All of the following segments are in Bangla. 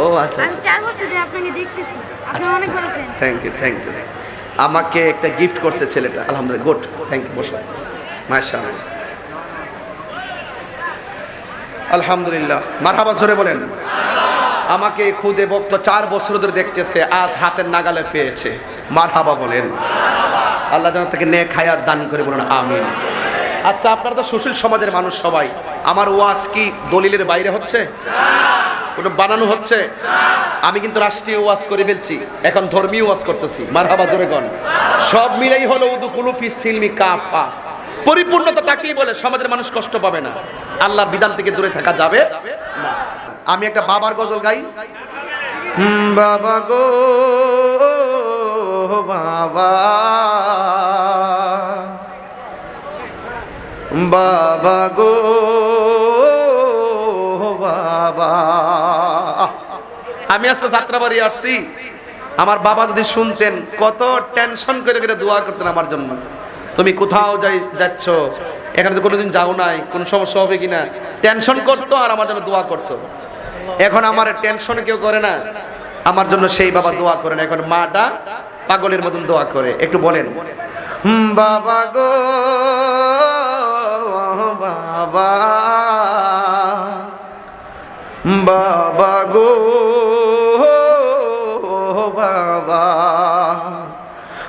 ও আচ্ছা আমি চার বছর ধরে আপনাকে দেখতেছি। আপনি অনেক বড় fan thank you thank you আমাকে একটা গিফট করছে ছেলেটা। আলহামদুলিল্লাহ গুড থ্যাংক ইউ বসো। মাশা আলহামদুলিল্লাহ। মারহাবা জোরে বলেন। আমাকে খুদে বক্ত চার বছর ধরে দেখতেছে আজ হাতের নাগালে পেয়েছে। মারহাবা বলেন। আল্লাহ যেন থেকে নেক হায়াত দান করে বলেন আমিন। আচ্ছা আপনারা তো সুশীল সমাজের মানুষ সবাই। আমার ওয়াজ কি দলিলের বাইরে হচ্ছে? ওটা বানানো হচ্ছে। আমি কিন্তু রাষ্ট্রীয় ওয়াজ করে ফেলছি। এখন ধর্মীয় ওয়াজ করতেছি। মারহাবা জোরে গণ সব মিলেই হলো উদু কুলুফি সিলমি কাফা। পরিপূর্ণতা তাকেই বলে সমাজের মানুষ কষ্ট পাবে না। আল্লাহ বিধান থেকে দূরে থাকা যাবে না। আমি একটা বাবার গজল গাই। হুম, বাবা গো বাবা। বাবা গো আমি আজকে যাত্রাবাড়ি আসছি। আমার বাবা যদি শুনতেন, কত টেনশন করে করে দোয়া করতেন আমার জন্য। তুমি কোথাও যাই যাচ্ছ, এখানে তো কোনোদিন যাও নাই, কোন সমস্যা হবে কিনা? টেনশন করতো আর আমার জন্য দোয়া করতো। এখন আমার টেনশন কেউ করে না। আমার জন্য সেই বাবা দোয়া করে না এখন মাটা পাগলের মতন দোয়া করে। একটু বলেন। বাবা গো, বাবা। বাবা গো, বাবা।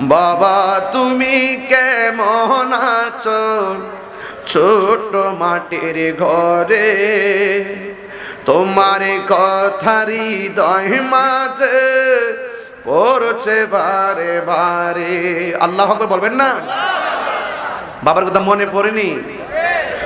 বাবা, তুমি কেমন আছো? ছোট মাটির ঘরে তোমার কথারি দহ মাঝে পড়ছে বারে বারে। আল্লাহ বলবেন না? বাবার কথা মনে পড়েনি?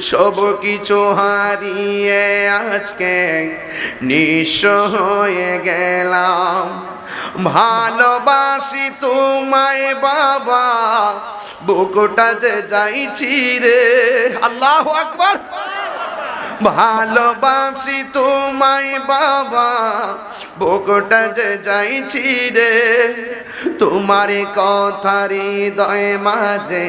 সব কিছু হারিয়ে আজকে নিঃস হয়ে গেলাম। ভালোবাসি তোমায় বাবা, বুকুটা যে যাইছি রে। আল্লাহ আকবার। ভালোবাসি তোমায় বাবা, বুকটা যে যাইছি রে। তোমার কথারি দয় মাঝে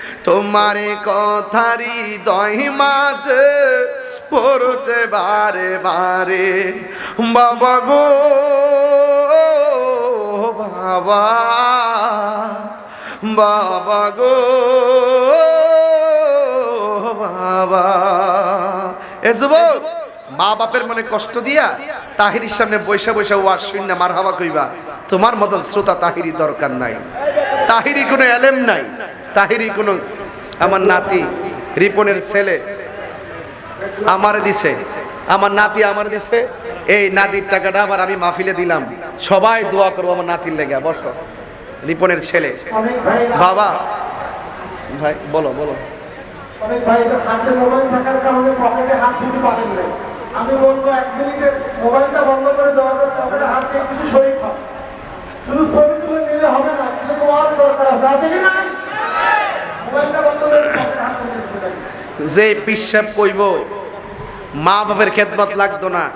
তোমার কথারি দই মাঝে পড়ছে বারে বারে। বাবা গো, বাবা বাবা গো, বাবা। এ মা বাপের মনে কষ্ট দিয়া তাহিরির সামনে বৈশা বৈশা ওয়াজ শূন্য মার হাবা কইবা। তোমার মতন শ্রোতা তাহিরি দরকার নাই। তাহিরি কোনো এলেম নাই। তাহিরি কোনো আমার নাতি, রিপনের ছেলে আমার দিছে। আমার নাতি আমার দিছে। এই নাতির টাকাটা আবার আমি মাহফিলে দিলাম। সবাই দোয়া করব আমার নাতির লেগে। বস। রিপনের ছেলে। বাবা। ভাই, বলো বলো। আমি বলব, এক মিনিটে মোবাইলটা বন্ধ করে দেওয়ার হাত দিয়ে কিছু শরীর শুধু ছবি তুলে নিলে হবে না, কিছু তোমার দরকার আছে। যে পিসাব কইব মা বাপের খেদমত লাগতো না।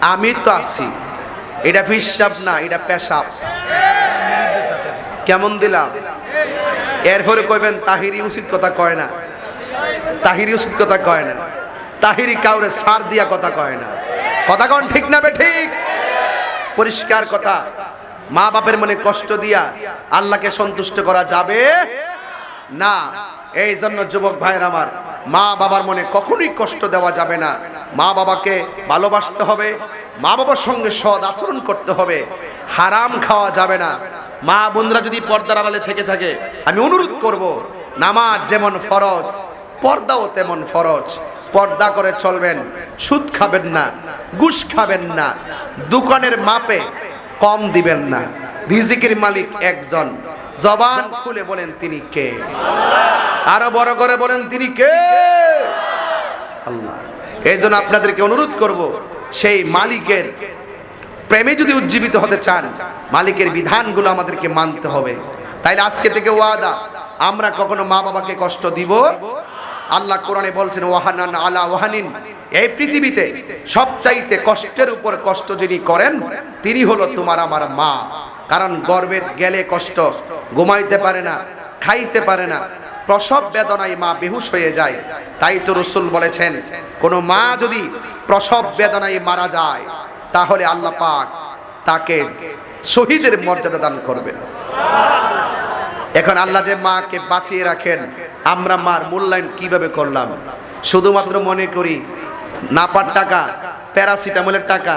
আমি তো আছি। এটা ফিসাব না, এটা পেশাব। কেমন দিলাম? এরপরে কইবেন তাহিরি উচিত কথা কয় না। তাহিরি উচিত কথা কয় না। তাহিরি কাউরে সার দিয়া কথা কয় না। কথা কন ঠিক না বে ঠিক? পরিষ্কার কথা। মা বাপের মনে কষ্ট দিয়া আল্লাহকে সন্তুষ্ট করা যাবে না, এই জন্য যুবক ভাইয়ের আমার, মা বাবার মনে কখনোই কষ্ট দেওয়া যাবে না। মা বাবাকে ভালোবাসতে হবে, মা বাবার সঙ্গে সৎ আচরণ করতে হবে, হারাম খাওয়া যাবে না। মা বোনরা যদি পর্দার আড়ালে থেকে থাকে, আমি অনুরোধ করব, নামাজ যেমন ফরজ, পর্দাও তেমন ফরজ। পর্দা করে চলবেন, সুদ খাবেন না, ঘুষ খাবেন না, দোকানের মাপে কম দিবেন না। রিজিকের মালিক একজন। জবান খুলে বলেন তিনি কে? আরও বড় করে বলেন তিনি কে? আল্লাহ। এই জন্য আপনাদেরকে অনুরোধ করব, সেই মালিকের প্রেমে যদি উজ্জীবিত হতে চান, মালিকের বিধানগুলো আমাদেরকে মানতে হবে। তাইলে আজকে থেকে ওয়াদা, আমরা কখনো মা বাবাকে কষ্ট দিব? আল্লাহ কোরআনে বলছেন, ওয়াহানান আলা ওয়াহানিন। এই পৃথিবীতে সবচাইতে কষ্টের উপর কষ্ট যিনি করেন, তিনি হলো তোমার আমার মা। কারণ গর্বে গেলে কষ্ট ঘুমাইতে পারে না, খাইতে পারে না, প্রসব বেদনায় মা বেহুশ হয়ে যায়। তাই তো রসুল বলেছেন, কোন মা যদি প্রসব বেদনায় মারা যায়, তাহলে আল্লাহ পাক তাকে শহীদের মর্যাদা দান করবেন। এখন আল্লাহ যে মাকে বাঁচিয়ে রাখেন, আমরা মার মূল্যায়ন কীভাবে করলাম? শুধুমাত্র মনে করি, নাপার টাকা, প্যারাসিটামলের টাকা,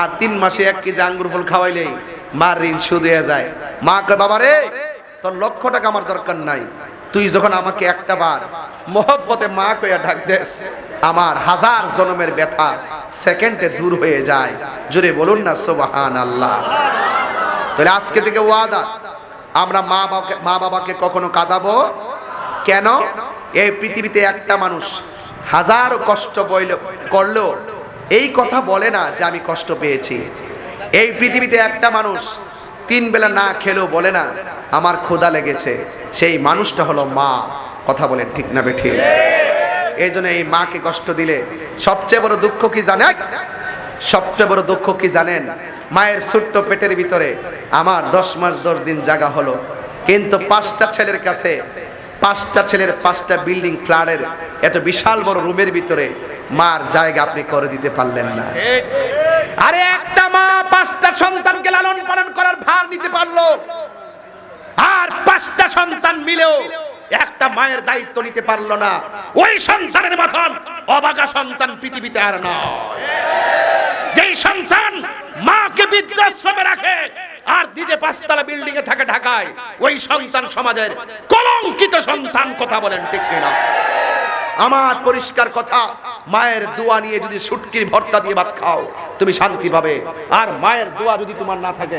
আর তিন মাসে এক কেজি আঙ্গুর ফল খাওয়াইলেই মার ঋণ শুধু হয়ে যায়। মা কয় বাবা রে তোর লক্ষ টাকা আমার দরকার নাই। তুই যখন আমাকে একটা বার মহব্বতে মা কইয়া ডাক দেস, আমার হাজার জনমের ব্যথা সেকেন্ডে দূর হয়ে যায়। জোরে বলুন না সোবাহান আল্লাহ তাহলে আজকে থেকে ওয়াদা, আমরা মা বাবাকে মা বাবাকে কখনো কাঁদাবো? কেন? এই পৃথিবীতে একটা মানুষ হাজার কষ্ট বইল, করলেও এই কথা বলে না যে আমি কষ্ট পেয়েছি। এই পৃথিবীতে একটা মানুষ তিন বেলা না খেলেও বলে না, আমার ক্ষুধা লেগেছে, সেই মানুষটা হলো মা। কথা বলেন ঠিক না বেঠি? এই জন্য এই মাকে কষ্ট দিলে সবচেয়ে বড় দুঃখ কি জানে সবচেয়ে বড় দুঃখ কি জানেন? মায়ের ছোট্ট পেটের ভিতরে আমার দশ মাস দশ দিন জায়গা হলো। কিন্তু পাঁচটা ছেলের কাছে, পাঁচটা ছেলের পাঁচটা বিল্ডিং ফ্ল্যাটের এত বিশাল বড় রুমের ভিতরে মার জায়গা আপনি করে দিতে পারলেন না। আরে একটা মা পাঁচটা সন্তানকে লালন পালন করার ভার নিতে পারল। আর পাঁচটা সন্তান মিলেও একটা মায়ের দায়িত্ব নিতে পারল না। ওই সন্তানের মতন অবাগা সন্তান পৃথিবীতে আর নয়। যেই সন্তান মাকে বৃদ্ধাশ্রমে রাখে আর নিজে পাঁচতলা বিল্ডিং এ থাকে ঢাকায়, ওই সন্তান সমাজের কলঙ্কিত সন্তান কথা বলেন ঠিক কিনা? আমার পরিষ্কার কথা, মায়ের দোয়া নিয়ে যদি সুটকির ভর্তা দিয়ে ভাত খাও, তুমি শান্তি পাবে আর মায়ের দোয়া যদি তোমার না থাকে।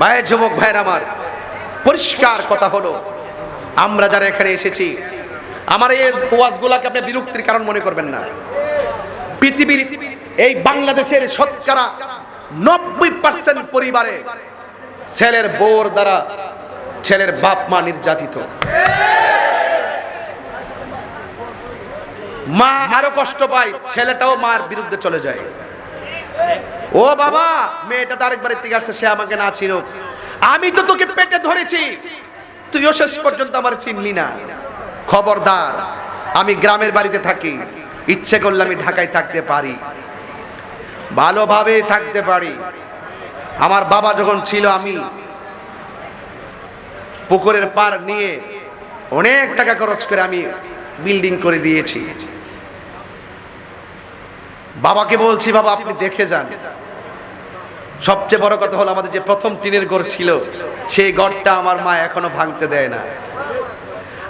মায়ের যুবক ভাইয়ের আমার, পরিষ্কার কথা হলো, আমরা যারা এখানে এসেছি, আমার এই ওয়াজগুলাকে আপনি বিরক্তির কারণ মনে করবেন না পৃথিবীর এই বাংলাদেশের শতকরা নব্বই পার্সেন্ট পরিবারে ছেলের বোর দ্বারা ছেলের বাপ মা নির্যাতিত। মা আরও কষ্ট পায়, ছেলেটাও মার বিরুদ্ধে চলে যায়। ও বাবা, মেয়েটা তো আরেকবার থেকে আসছে, সে আমাকে না ছিল আমি তো তোকে পেটে ধরেছি, তুইও শেষ পর্যন্ত আমার চিনলি না। খবরদার, আমি গ্রামের বাড়িতে থাকি, ইচ্ছে করলে আমি ঢাকায় থাকতে পারি। ভালোভাবে থাকতে পারি। আমার বাবা যখন ছিল আমি পুকুরের পার নিয়ে অনেক টাকা খরচ করে আমি বিল্ডিং করে দিয়েছি। বাবাকে বলছি, বাবা, আপনি দেখে যান। সবচেয়ে বড় কথা হলো আমাদের যে প্রথম টিনের ঘর ছিল, সেই ঘরটা আমার মা এখনও ভাঙতে দেয় না।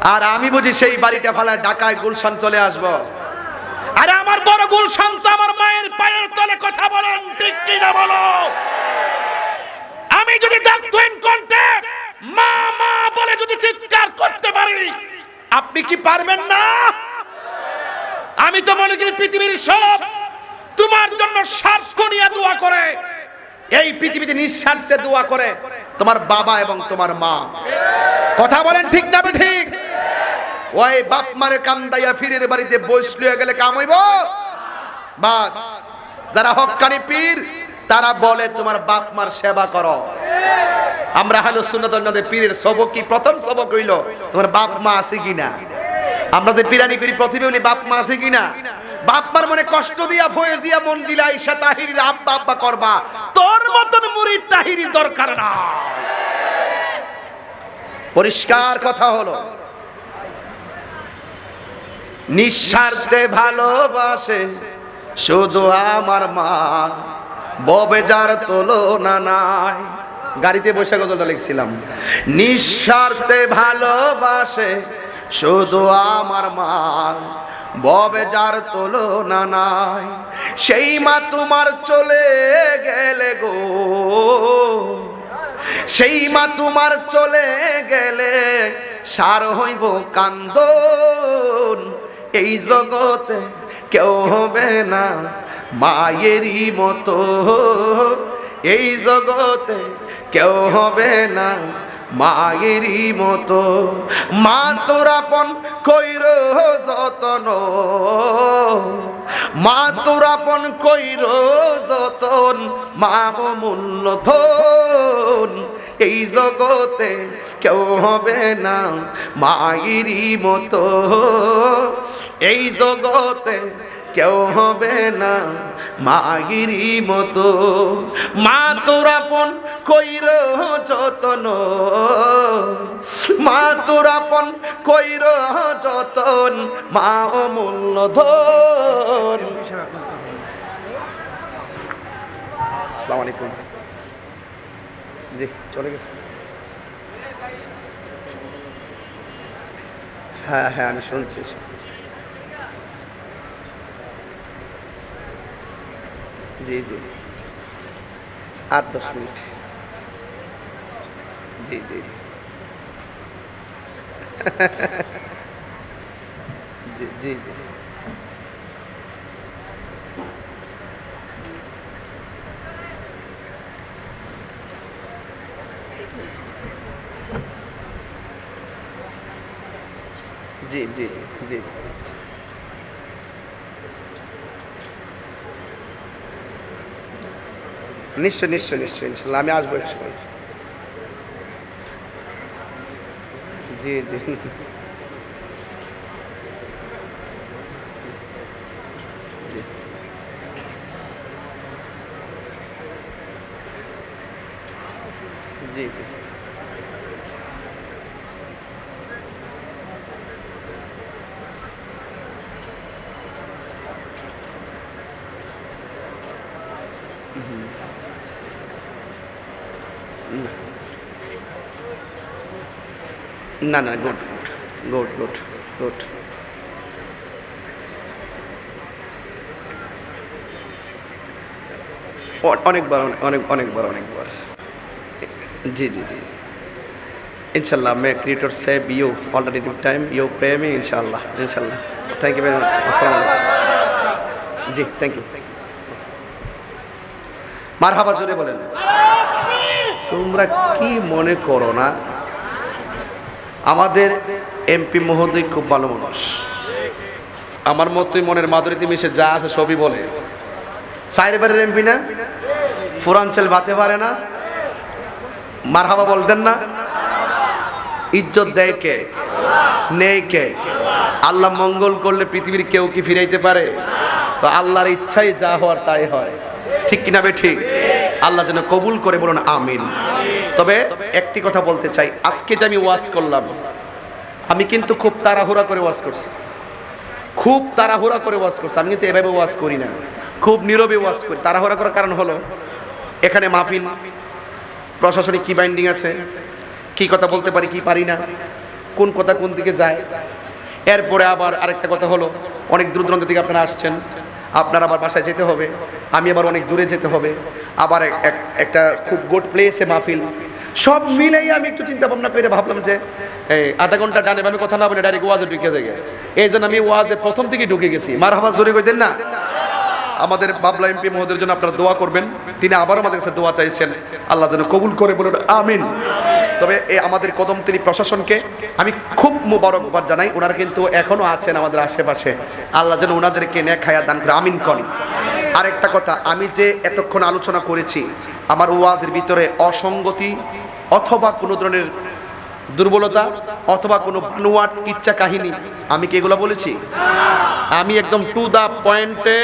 আর আমি বুঝি সেই বাড়িটা ফালায় ঢাকায় গুলশান চলে আসব। আরে আমার বড় গুলশান তো আমার মায়ের পায়ের তলে কথা বলেন, ঠিক কি না বলো? আমি যদি দাঁতুইন কণ্ঠে মা মা বলে যদি চিৎকার করতে পারি, আপনি কি পারবেন না? আমি তো মনে করি পৃথিবীর সব তোমার জন্য স্বার্থ নিয়ে দোয়া করে। এই পৃথিবীতে নিঃস্বার্থে দোয়া করে তোমার বাবা এবং তোমার মা। কথা বলেন ঠিক না ঠিক ওই বাপ মারে কান্দাইয়া ফিরের বাড়িতে বসলে গেলে কাম হইব? বাস, যারা হক্কানি পীর, তারা বলে, তোমার বাপ মার সেবা করো। আমরা হালো সুন্নতন্নদের পীরের সবক কি? প্রথম সবক হইল, তোমার বাপ মা আছে কিনা? আমরা যে পিরানি করি, প্রথমে বলি, বাপ মা আছে কিনা? বাপ মার মনে কষ্ট দিয়া, ফয়েজিয়া, মঞ্জিলা ঈশা তাহিরির আব্বা আব্বা করবা। তোর মতন মুরিদ তাহিরির দরকার না পরিষ্কার কথা হলো নিঃস্বার্থে ভালোবাসে। শুধু আমার মা। ববে যার তুলনা নাই। গাড়িতে বসে গজলটা লিখছিলাম। নিঃস্বার্থে ভালোবাসে। শুধু আমার মা। ববে যার তুলনা নাই। সেই মা তোমার চলে গেলে গো। সেই মা তোমার চলে গেলে সার হইব কান্দন। এই জগতে কেউ হবে না মায়েরই মতো। এই জগতে কেউ হবে না মায়েরই মতো। মা তোরাপন কইর যতন। মা তোরাপন কইর যতন। মা মূল্য ধন। এই জগতে কেউ হবে না মায়েরই মতো। এই জগতে কেউ হবে না মাগিরি মতো। মা তোরাপন কইর যতন। মা তোরাপন কইর যতন, মা অমূল্য ধন আলাইকুম। জি, চলে গেছে। হ্যাঁ হ্যাঁ আমি শুনছি। জি জি আট দশ মিনিট জি জি জি জি জি জি জি জি নিশ্চয় নিশ্চয় নিশ্চয় ইনশাল্লাহ আমি আসব এক সময় জি জি জি জি জি না না গুড গুড গুড গুড অনেকবার, অনেক- অনেক, অনেকবার অনেকবার। জি জি জি। ইনশাল্লাহ may creator save you already time you pray me ইনশাল্লাহ ইনশাল্লাহ। থ্যাংক ইউ ভেরি মাচ আসসালামু জি থ্যাংক ইউ মার হাবা জোরে বলেন। তোমরা কি মনে করো না? আমাদের এমপি মহোদয় খুব ভালো মানুষ। আমার মতোই মনের মাধুরীতে মিশে যা আছে সবই বলে। সাইরেবারের এমপি না? ফুরাঞ্চল বাঁচে পারে না? মার মারহাবা বলতেন না? ইজ্জত দেয় কে? নেই কে? আল্লাহ মঙ্গল করলে পৃথিবীর কেউ কি ফিরাইতে পারে? তো আল্লাহর ইচ্ছাই যা হওয়ার তাই হয়। ঠিক কিনা বে ঠিক? আল্লাহ যেন কবুল করে বলুন, আমিন। তবে একটি কথা বলতে চাই, আজকে যে আমি ওয়াজ করলাম, আমি কিন্তু খুব তাড়াহুড়া করে ওয়াজ করছি। খুব তাড়াহুড়া করে ওয়াজ করছি, আমি কিন্তু এভাবে ওয়াজ করি না। খুব নীরবে ওয়াজ করি। তাড়াহুড়া করার কারণ হলো, এখানে মাহফিল, প্রশাসনিক কি বাইন্ডিং আছে, কি কথা বলতে পারি, কি পারি না, কোন কথা কোন দিকে যায়। এরপরে আবার আরেকটা কথা হলো, অনেক দূর দূরান্ত থেকে আপনারা আসছেন। আপনার আবার বাসায় যেতে হবে, আমি আবার অনেক দূরে যেতে হবে, আবার এক- এক- একটা খুব গুড প্লেসে মাহফিল। সব মিলেই আমি একটু চিন্তা ভাবনা করে ভাবলাম যে, এই আধা ঘণ্টা ডানে আমি কথা না বলে ডাইরেক্ট ওয়াজে ঢুকে যাই। এই জন্য আমি ওয়াজে প্রথম থেকে ঢুকে গেছি। মার হাবা জোরে কইতেন না? আমাদের বাবলা এমপি মহোদয়ের জন্য আপনারা দোয়া করবেন। তিনি আবারও আমাদের কাছে দোয়া চাইছেন। আল্লাহ যেন কবুল করে বলুন, আমিন। তবে এই আমাদের কদমতলি প্রশাসনকে আমি খুব মুবারকবাদ জানাই। ওনারা কিন্তু এখনও আছেন আমাদের আশেপাশে। আল্লাহ যেন ওনাদেরকে নে খায়া দান করে, আমিন করেন। আরেকটা কথা, আমি যে এতক্ষণ আলোচনা করেছি, আমার ওয়াজের ভিতরে অসঙ্গতি অথবা কোনো ধরনের দুর্বলতা অথবা কোনো বানুয়াট কিচ্ছা কাহিনী, আমি কি এগুলো বলেছি? আমি একদম টু দা পয়েন্টে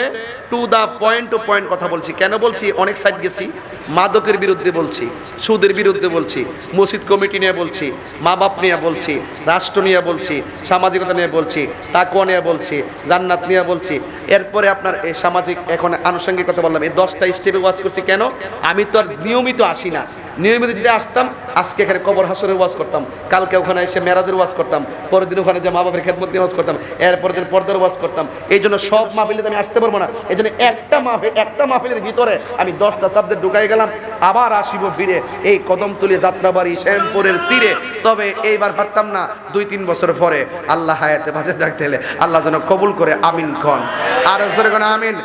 to the point to point কথা বলছি। কেন বলছি? অনেক সাইড গেছি। মাদকের বিরুদ্ধে বলছি। সুদের বিরুদ্ধে বলছি। মসজিদ কমিটি নিয়ে বলছি। মা বাপ নিয়ে বলছি। রাষ্ট্র নিয়ে বলছি। সামাজিকতা নিয়ে বলছি। তাকুয়া নিয়ে বলছি। জান্নাত নিয়ে বলছি। এরপরে আপনার এই সামাজিক এখন আনুষঙ্গিক কথা বললাম। এই দশটা স্টেপে ওয়াজ করছি কেন? আমি তো আর নিয়মিত আসি না। নিয়মিত যদি আসতাম, আজকে এখানে কবর হাসরের ওয়াজ করতাম। কালকে ওখানে এসে মেরাজের ওয়াজ করতাম। পরের দিন ওখানে যে মা বাপের খেদমত দিয়ে ওয়াজ করতাম। এরপরের দিন পর্দার ওয়াজ করতাম। এই জন্য সব মা মাহফিলে আমি আসতে পারব না। এই জন্য একটা মাহফিল, একটা মাহফিলের ভিতরে আমি দশটা সাবজেক্ট ঢুকাই গেলাম। আবার আসিব ফিরে এই কদম কদমতলি যাত্রাবাড়ি শ্যামপুরের তীরে। তবে এইবার পারতাম না দুই তিন বছর পরে। আল্লাহ হায়াতে বাঁচে থাকতে আল্লাহ যেন কবুল করে, আমিন খন আর আমিন।